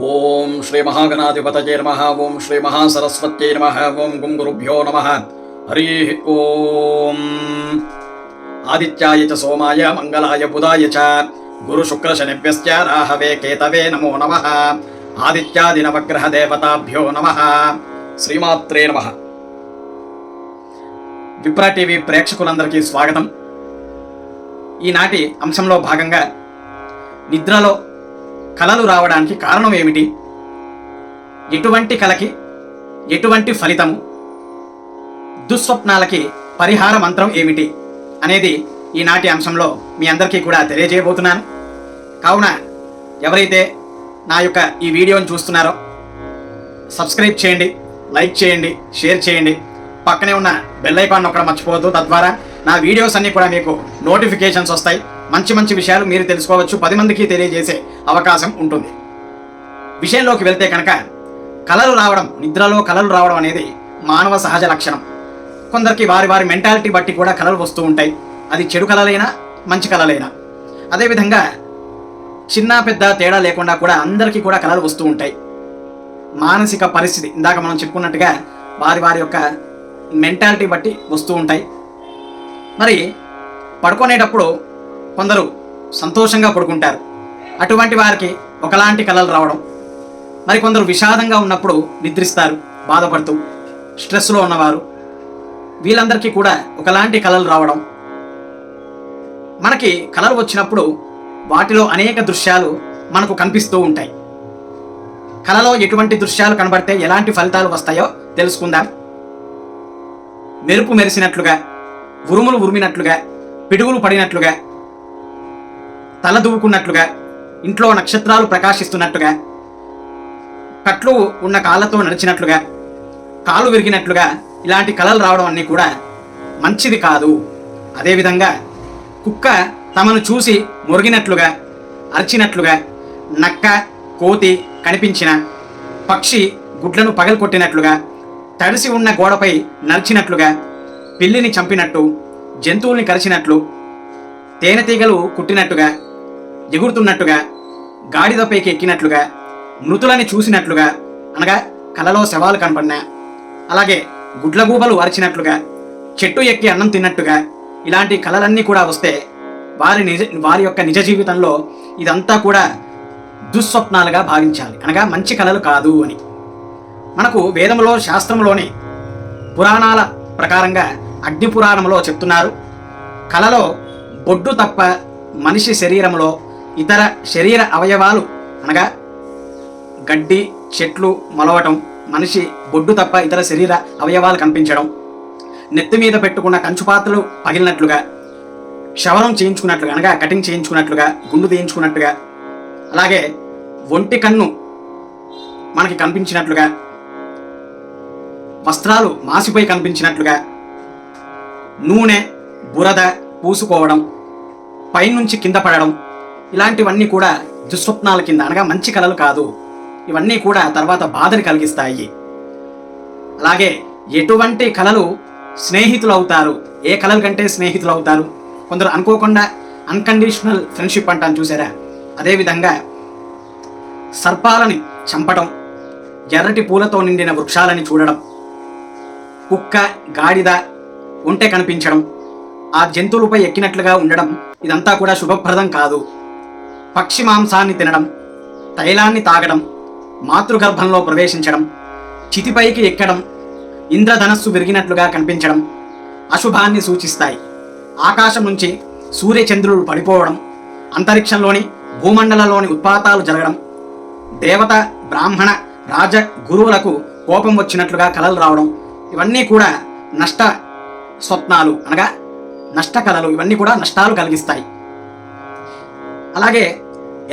ఓం శ్రీ మహాగణాధిపతయే నమ ఓం శ్రీ మహాసరస్వత్యై నమ ఓం గుం గురుభ్యో నమ. హరి ఓం. ఆదిత్యాయ చ సోమాయ మంగళాయ బుధాయ చ గురు శుక్ర శనిభ్యశ్చ రాహవే కేతవే నమో నమ. ఆదిత్యాది నవగ్రహ దేవతాభ్యో నమ. శ్రీమాత్రే నమ. విప్రా టీవీ ప్రేక్షకులందరికీ స్వాగతం. ఈనాటి అంశంలో భాగంగా నిద్రలో కళలు రావడానికి కారణం ఏమిటి? ఎటువంటి కలకి ఎటువంటి ఫలితము? దుస్వప్నాలకి పరిహార మంత్రం ఏమిటి? అనేది ఈనాటి అంశంలో మీ అందరికీ కూడా తెలియజేయబోతున్నాను. కావున ఎవరైతే నా యొక్క ఈ వీడియోని చూస్తున్నారో సబ్స్క్రైబ్ చేయండి లైక్ చేయండి షేర్ చేయండి. పక్కనే ఉన్న బెల్ ఐకాన్ నొక్కడం మర్చిపోవద్దు. తద్వారా నా వీడియోస్ అన్నీ కూడా మీకు నోటిఫికేషన్స్ వస్తాయి. మంచి మంచి విషయాలు మీరు తెలుసుకోవచ్చు. పది మందికి తెలియజేసే అవకాశం ఉంటుంది. విషయంలోకి వెళ్తే కనుక కళలు రావడం నిద్రలో కళలు రావడం అనేది మానవ సహజ లక్షణం. కొందరికి వారి వారి మెంటాలిటీ బట్టి కూడా కళలు వస్తూ ఉంటాయి. అది చెడు కళలైనా మంచి కళలైనా అదేవిధంగా చిన్న పెద్ద తేడా లేకుండా కూడా అందరికీ కూడా కళలు వస్తూ ఉంటాయి. మానసిక పరిస్థితి ఇందాక మనం చెప్పుకున్నట్టుగా వారి వారి యొక్క మెంటాలిటీ బట్టి వస్తూ ఉంటాయి. మరి పడుకునేటప్పుడు కొందరు సంతోషంగా పడుకుంటారు. అటువంటి వారికి ఒకలాంటి కళలు రావడం మరి కొందరు విషాదంగా ఉన్నప్పుడు నిద్రిస్తారు బాధపడుతూ స్ట్రెస్లో ఉన్నవారు. వీళ్ళందరికీ కూడా ఒకలాంటి కళలు రావడం. మనకి కళలు వచ్చినప్పుడు వాటిలో అనేక దృశ్యాలు మనకు కనిపిస్తూ ఉంటాయి. కళలో ఎటువంటి దృశ్యాలు కనబడితే ఎలాంటి ఫలితాలు వస్తాయో తెలుసుకుందాం. మెరుపు మెరిసినట్లుగా ఉరుములు ఉరిమినట్లుగా పిడుగులు పడినట్లుగా తల దువ్వుకున్నట్లుగా ఇంట్లో నక్షత్రాలు ప్రకాశిస్తున్నట్టుగా కట్లు ఉన్న కాళ్ళతో నడిచినట్లుగా కాలు విరిగినట్లుగా ఇలాంటి కళలు రావడం అన్నీ కూడా మంచిది కాదు. అదేవిధంగా కుక్క తమను చూసి మురిగినట్లుగా అరిచినట్లుగా నక్క కోతి కనిపించిన పక్షి గుడ్లను పగలకొట్టినట్లుగా తడిసి ఉన్న గోడపై నరిచినట్లుగా పిల్లిని చంపినట్టు జంతువుల్ని కరిచినట్లు తేనెతీగలు కుట్టినట్టుగా ఎగురుతున్నట్టుగా గాడిదపైకి ఎక్కినట్లుగా మృతులని చూసినట్లుగా అనగా కలలో శవాలు కనపడినా అలాగే గుడ్లగూబలు అరిచినట్లుగా చెట్టు ఎక్కి అన్నం తిన్నట్టుగా ఇలాంటి కళలన్నీ కూడా వస్తే వారి నిజ వారి యొక్క నిజ జీవితంలో ఇదంతా కూడా దుస్వప్నాలుగా భావించాలి. అనగా మంచి కళలు కాదు అని. మనకు వేదంలో శాస్త్రంలోని పురాణాల ప్రకారంగా అగ్ని పురాణంలో చెప్తున్నారు కలలో బొడ్డు తప్ప మనిషి శరీరంలో ఇతర శరీర అవయవాలు అనగా గడ్డి చెట్లు మొలవటం మనిషి బొడ్డు తప్ప ఇతర శరీర అవయవాలు కనిపించడం నెత్తి మీద పెట్టుకున్న కంచుపాత్రలు పగిలినట్లుగా క్షవరం చేయించుకున్నట్లుగా అనగా కటింగ్ చేయించుకున్నట్లుగా గుండు తీయించుకున్నట్టుగా అలాగే ఒంటి కన్ను మనకి కనిపించినట్లుగా వస్త్రాలు మాసిపోయి కనిపించినట్లుగా నూనె బురద పూసుకోవడం పైనుంచి కింద పడడం ఇలాంటివన్నీ కూడా దుస్వప్నాల కింద అనగా మంచి కళలు కాదు. ఇవన్నీ కూడా తర్వాత బాధని కలిగిస్తాయి. అలాగే ఎటువంటి కళలు స్నేహితులు అవుతారు? ఏ కళల కంటే స్నేహితులు అవుతారు? కొందరు అనుకోకుండా అన్కండిషనల్ ఫ్రెండ్షిప్ అంటాను చూసారా? అదేవిధంగా సర్పాలని చంపడం ఎర్రటి పూలతో నిండిన వృక్షాలని చూడడం కుక్క గాడిద ఉంటే కనిపించడం ఆ జంతువులపై ఎక్కినట్లుగా ఉండడం ఇదంతా కూడా శుభప్రదం కాదు. పక్షి మాంసాన్ని తినడం తైలాన్ని తాగడం మాతృగర్భంలో ప్రవేశించడం చితిపైకి ఎక్కడం ఇంద్రధనస్సు విరిగినట్లుగా కనిపించడం అశుభాన్ని సూచిస్తాయి. ఆకాశం నుంచి సూర్యచంద్రులు పడిపోవడం అంతరిక్షంలోని భూమండలంలోని ఉత్పాతాలు జరగడం దేవత బ్రాహ్మణ రాజ గురువులకు కోపం వచ్చినట్లుగా కలలు రావడం ఇవన్నీ కూడా నష్ట స్వప్నాలు అనగా నష్ట కళలు ఇవన్నీ కూడా నష్టాలు కలిగిస్తాయి. అలాగే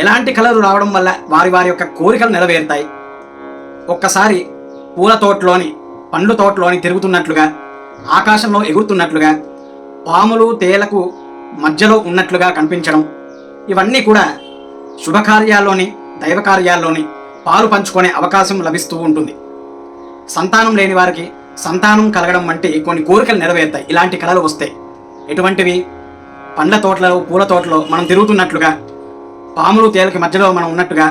ఎలాంటి కళలు రావడం వల్ల వారి వారి యొక్క కోరికలు నెరవేరుతాయి. ఒక్కసారి పూల తోటలోని పండ్ల తోటలోని తిరుగుతున్నట్లుగా ఆకాశంలో ఎగురుతున్నట్లుగా పాములు తేలకు మధ్యలో ఉన్నట్లుగా కనిపించడం ఇవన్నీ కూడా శుభకార్యాల్లోని దైవ కార్యాల్లోని పాలు పంచుకునే అవకాశం లభిస్తూ ఉంటుంది. సంతానం లేని వారికి సంతానం కలగడం వంటి కొన్ని కోరికలు నెరవేరుతాయి. ఇలాంటి కళలు వస్తాయి ఎటువంటివి? పండ్ల తోటలో పూల తోటలో మనం తిరుగుతున్నట్లుగా పాములు తేలకి మధ్యలో మనం ఉన్నట్టుగా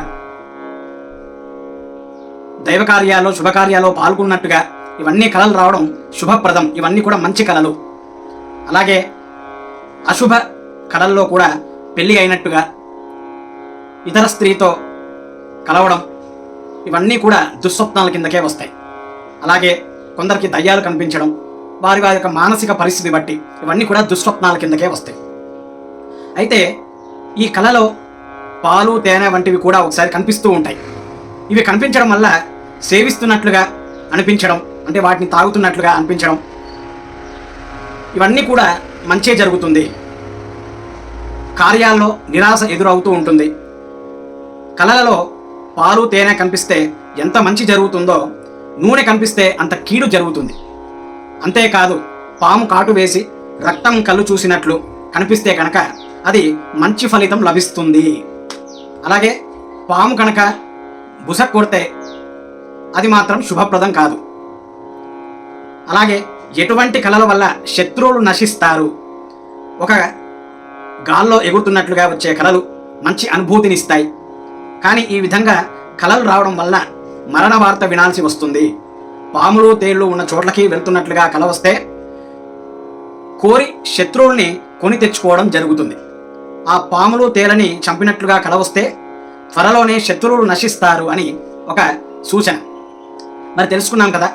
దైవ కార్యాల్లో శుభకార్యాల్లో పాల్గొన్నట్టుగా ఇవన్నీ కళలు రావడం శుభప్రదం. ఇవన్నీ కూడా మంచి కళలు అలాగే అశుభ కళల్లో కూడా పెళ్ళి అయినట్టుగా ఇతర స్త్రీతో కలవడం ఇవన్నీ కూడా దుస్వప్నాల కిందకే వస్తాయి. అలాగే కొందరికి దయ్యాలు కనిపించడం వారి వారి యొక్క మానసిక పరిస్థితి బట్టి ఇవన్నీ కూడా దుస్వప్నాల కిందకే వస్తాయి. అయితే ఈ కళలో పాలు తేనె వంటివి కూడా ఒకసారి కనిపిస్తూ ఉంటాయి. ఇవి కనిపించడం వల్ల సేవిస్తున్నట్లుగా అనిపించడం అంటే వాటిని తాగుతున్నట్లుగా అనిపించడం ఇవన్నీ కూడా మంచే జరుగుతుంది. కార్యాల్లో నిరాశ ఎదురవుతూ ఉంటుంది. కళలలో పాలు తేనె కనిపిస్తే ఎంత మంచి జరుగుతుందో నూనె కనిపిస్తే అంత కీడు జరుగుతుంది. అంతేకాదు పాము కాటు వేసి రక్తం కళ్ళు చూసినట్లు కనిపిస్తే కనుక అది మంచి ఫలితం లభిస్తుంది. అలాగే పాము కనుక బుస కొడితే అది మాత్రం శుభప్రదం కాదు. అలాగే ఎటువంటి కళల వల్ల శత్రువులు నశిస్తారు? ఒక గాల్లో ఎగురుతున్నట్లుగా వచ్చే కళలు మంచి అనుభూతినిస్తాయి. కానీ ఈ విధంగా కళలు రావడం వల్ల మరణ వార్త వినాల్సి వస్తుంది. పాములు తేళ్ళు ఉన్న చోట్లకి వెళ్తున్నట్లుగా కళ వస్తే కోరి శత్రువుల్ని కొని తెచ్చుకోవడం జరుగుతుంది. ఆ పాములు తేలని చంపినట్లుగా కలవస్తే త్వరలోనే శత్రువులు నశిస్తారు అని ఒక సూచన. మరి తెలుసుకున్నాం కదా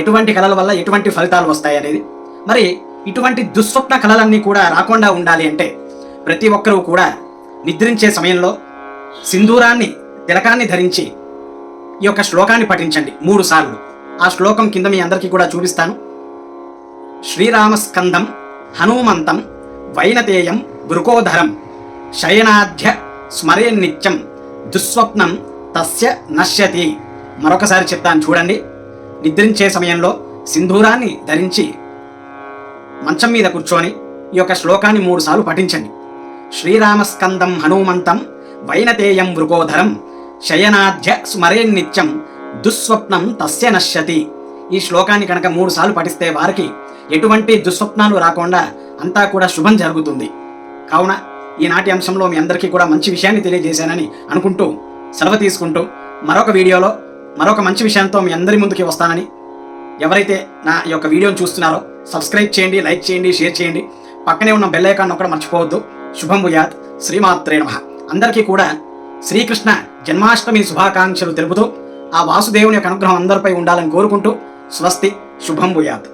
ఎటువంటి కళల వల్ల ఎటువంటి ఫలితాలు వస్తాయి అనేది మరి ఇటువంటి దుస్వప్న కళలన్నీ కూడా రాకుండా ఉండాలి అంటే ప్రతి ఒక్కరూ కూడా నిద్రించే సమయంలో సింధూరాన్ని తిలకాన్ని ధరించి ఈ యొక్క శ్లోకాన్ని పఠించండి మూడు సార్లు. ఆ శ్లోకం కింద మీ అందరికీ కూడా చూపిస్తాను. శ్రీరామస్కందం హనుమంతం వైనతేయం వృకోధరం శయనాధ్య స్మరే నిత్యం దుస్వప్నం తస్య నశ్యతి. మరొకసారి చెప్తాను చూడండి. నిద్రించే సమయంలో సింధూరాన్ని ధరించి మంచం మీద కూర్చొని ఈ యొక్క శ్లోకాన్ని మూడుసార్లు పఠించండి. శ్రీరామస్కందం హనుమంతం వైనతేయం వృకోధరం శయనాధ్య స్మరే నిత్యం దుస్వప్నం తస్య నశ్యతి. ఈ శ్లోకాన్ని కనుక మూడుసార్లు పఠిస్తే వారికి ఎటువంటి దుస్వప్నాలు రాకుండా అంతా కూడా శుభం జరుగుతుంది. కావున ఈనాటి అంశంలో మీ అందరికీ కూడా మంచి విషయాన్ని తెలియజేశానని అనుకుంటూ సెలవు తీసుకుంటూ మరొక వీడియోలో మరొక మంచి విషయంతో మీ అందరి ముందుకి వస్తానని ఎవరైతే నా ఈ యొక్క వీడియోని చూస్తున్నారో సబ్స్క్రైబ్ చేయండి లైక్ చేయండి షేర్ చేయండి. పక్కనే ఉన్న బెల్ ఐకాన్ ఒక్కడ మర్చిపోవద్దు. శుభం భూయాత్. శ్రీమాత్రే నమ. అందరికీ కూడా శ్రీకృష్ణ జన్మాష్టమి శుభాకాంక్షలు తెలుపుతూ ఆ వాసుదేవుని యొక్క అనుగ్రహం అందరిపై ఉండాలని కోరుకుంటూ స్వస్తి శుభం భూయాత్.